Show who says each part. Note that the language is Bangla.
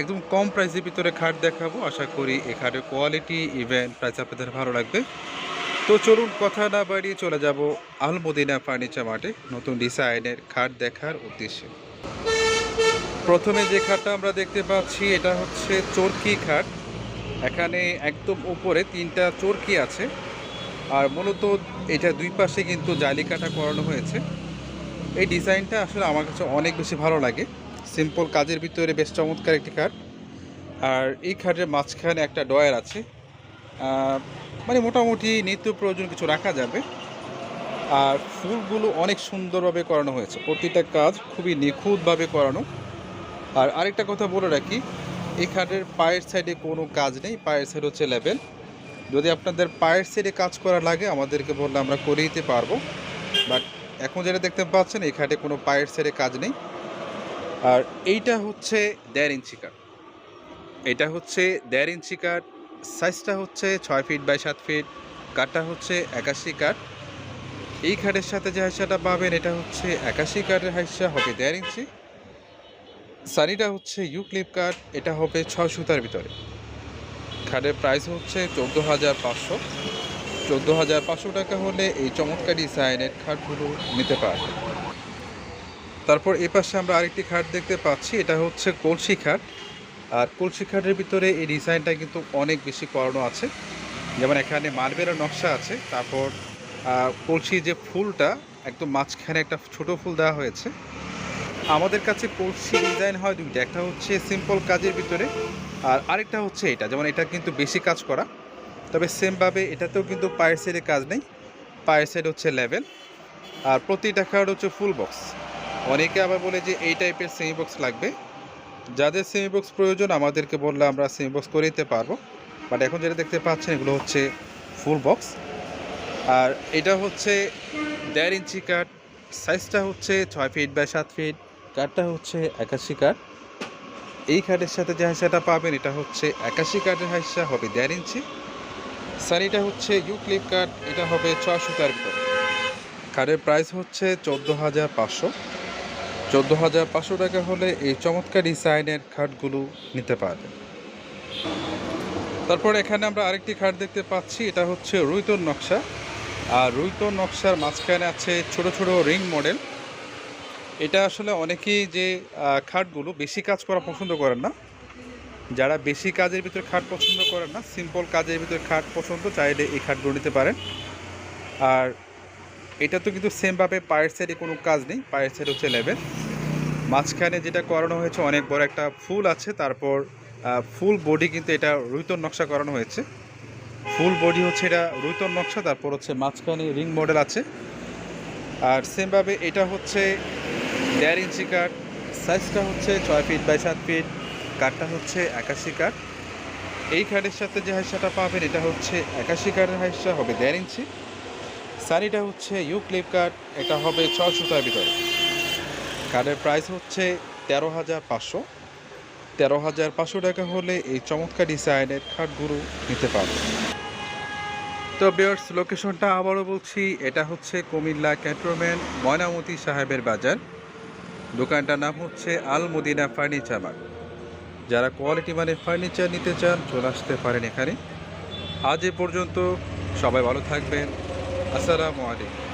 Speaker 1: একদম কম প্রাইসের ভিতরে খাট দেখাবো। আশা করি এই খাটের কোয়ালিটি ইভেন্ট প্রাইস আপনাদের ভালো লাগবে। তো চলুন কথা না বাড়িয়ে চলে যাব আলমদিনা ফার্নিচার মার্টে নতুন ডিজাইনের খাট দেখার উদ্দেশ্যে। প্রথমে যে খাটটা আমরা দেখতে পাচ্ছি, এটা হচ্ছে চরকি খাট। এখানে একদম উপরে তিনটা চরকি আছে। আর মূলত এটা দুই পাশে কিন্তু জালি কাটা করানো হয়েছে। এই ডিজাইনটা আসলে আমার কাছে অনেক বেশি ভালো লাগে। সিম্পল কাজের ভিতরে বেশ চমৎকার একটি খাট। আর এই খাটের মাঝখানে একটা ডয়ার আছে। মানে মোটামুটি নিত্য প্রয়োজন কিছু রাখা যাবে। আর ফুলগুলো অনেক সুন্দরভাবে করানো হয়েছে। প্রতিটা কাজ খুবই নিখুঁতভাবে করানো। আর আরেকটা কথা বলে রাখি, এই খাটের পায়ের সাইডে কোনো কাজ নেই। পায়ের সাইড হচ্ছে লেভেল যদি আপনাদের পায়ের সাইডে কাজ করা লাগে, আমাদেরকে বললে আমরা করে দিতে পারব। বাট এখন যেটা দেখতে পাচ্ছেন, এই খাটে কোনো পায়ের সাইডে কাজ নেই। আর এইটা হচ্ছে দেড় ইঞ্চি কাঠ। এটা হচ্ছে দেড় ইঞ্চি কাঠ সাইজটা হচ্ছে ছয় ফিট বাই সাত ফিট কাঠটা হচ্ছে একাশি কাঠ। এই খাটের সাথে যে হাইসাটা পাবেন, এটা হচ্ছে একাশি কাঠের হাইসা, হবে দেড় ইঞ্চি। সানিটা হচ্ছে ইউক্লিপ কাঠ, এটা হবে ছয় সুতার ভিতরে। খাটের প্রাইস হচ্ছে চোদ্দ হাজার পাঁচশো। চোদ্দ হাজার পাঁচশো টাকা হলে এই চমৎকার ডিজাইনের খাটগুলো নিতে পারবেন। তারপর এ পাশে আমরা আরেকটি খাট দেখতে পাচ্ছি, এটা হচ্ছে কলসি খাট। আর কলসি খাটের ভিতরে এই ডিজাইনটা কিন্তু অনেক বেশি করানো আছে। যেমন এখানে মার্বেলের নকশা আছে, তারপর কলসি যে ফুলটা, একদম মাঝখানে একটা ছোট ফুল দেওয়া হয়েছে। আমাদের কাছে কলসি ডিজাইন হয় দুইটা, একটা হচ্ছে সিম্পল কাজের ভিতরে আর আরেকটা হচ্ছে এটা। যেমন এটা কিন্তু বেশি কাজ করা, তবে সেমভাবে এটাতেও কিন্তু পায়ের সাইডে কাজ নেই, পায়ের সাইড হচ্ছে লেভেল আর প্রতিটা খাট হচ্ছে ফুল বক্স অনেকে আবার বলে যে এই টাইপের সেমি বক্স লাগবে। যাদের সেমি বক্স প্রয়োজন, আমাদেরকে বললে আমরা সেমি বক্স করে দিতে পারব। বাট এখন যেটা দেখতে পাচ্ছেন, এগুলো হচ্ছে ফুল বক্স আর এটা হচ্ছে দেড় ইঞ্চি কাঠ সাইজটা হচ্ছে ছয় ফিট বাই সাত ফিট কাঠটা হচ্ছে একাশি কাঠ। এই কাঠের সাথে যে হাইসাটা পাবেন, এটা হচ্ছে একাশি কাঠের হাইসা, হবে দেড় ইঞ্চি। সানিটা হচ্ছে ইউক্লিপ কাঠ, এটা হবে ছয় সুতার ভিতরে। কাঠের প্রাইস হচ্ছে চোদ্দ হাজার পাঁচশো। চোদ্দ হাজার পাঁচশো টাকা হলে এই চমৎকার ডিজাইনের খাটগুলো নিতে পারবেন। তারপর এখানে আমরা আরেকটি খাট দেখতে পাচ্ছি, এটা হচ্ছে রুইতন নকশা। আর রুইতন নকশার মাঝখানে আছে ছোট ছোট রিং মডেল। এটা আসলে অনেকেই যে খাটগুলো বেশি কাজ করা পছন্দ করেন না। যারা বেশি কাজের ভিতরে খাট পছন্দ করেন না, সিম্পল কাজের ভিতরে খাট পছন্দ, চাইলে এই খাটগুলো নিতে পারেন। আর এটা তো কিন্তু সেমভাবে পায়ের সাইডে কোনো কাজ নেই, পায়ের সাইড হচ্ছে লেভেল মাঝখানে যেটা করানো হয়েছে, অনেক বড় একটা ফুল আছে, তারপর ফুল বডি কিন্তু এটা রুইতন নকশা করানো হয়েছে। ফুল বডি হচ্ছে এটা রুইতন নকশা, তারপর হচ্ছে মাঝখানে রিং মডেল আছে। আর সেমভাবে এটা হচ্ছে দেড় ইঞ্চি কাঠ সাইজটা হচ্ছে ছয় ফিট বাই সাত ফিট কাঠটা হচ্ছে একাশি কাঠ। এই কাঠের সাথে যে হাইসাটা পাবেন, এটা হচ্ছে একাশি কাঠের হাইসা হবে দেড় ইঞ্চি। শাড়িটা হচ্ছে ইউ ক্লিপ কাট এটা হবে ছ সুতার ভিতরে। কার্ডের প্রাইস হচ্ছে তেরো হাজার পাঁচশো। তেরো হাজার পাঁচশো টাকা হলে এই চমৎকার ডিজাইনের খাটগুলো নিতে পারবে। তো বিয়ার্স লোকেশনটা আবারও বলছি, এটা হচ্ছে কুমিল্লা ক্যান্টনমেন্ট, ময়নামতি সাহেবের বাজার। দোকানটার নাম হচ্ছে আল মদিনা ফার্নিচার মার্ট। যারা কোয়ালিটি মানে ফার্নিচার নিতে চান, চলে আসতে পারেন এখানে। আজ এ পর্যন্ত সবাই ভালো থাকবেন। আসসালামু আলাইকুম।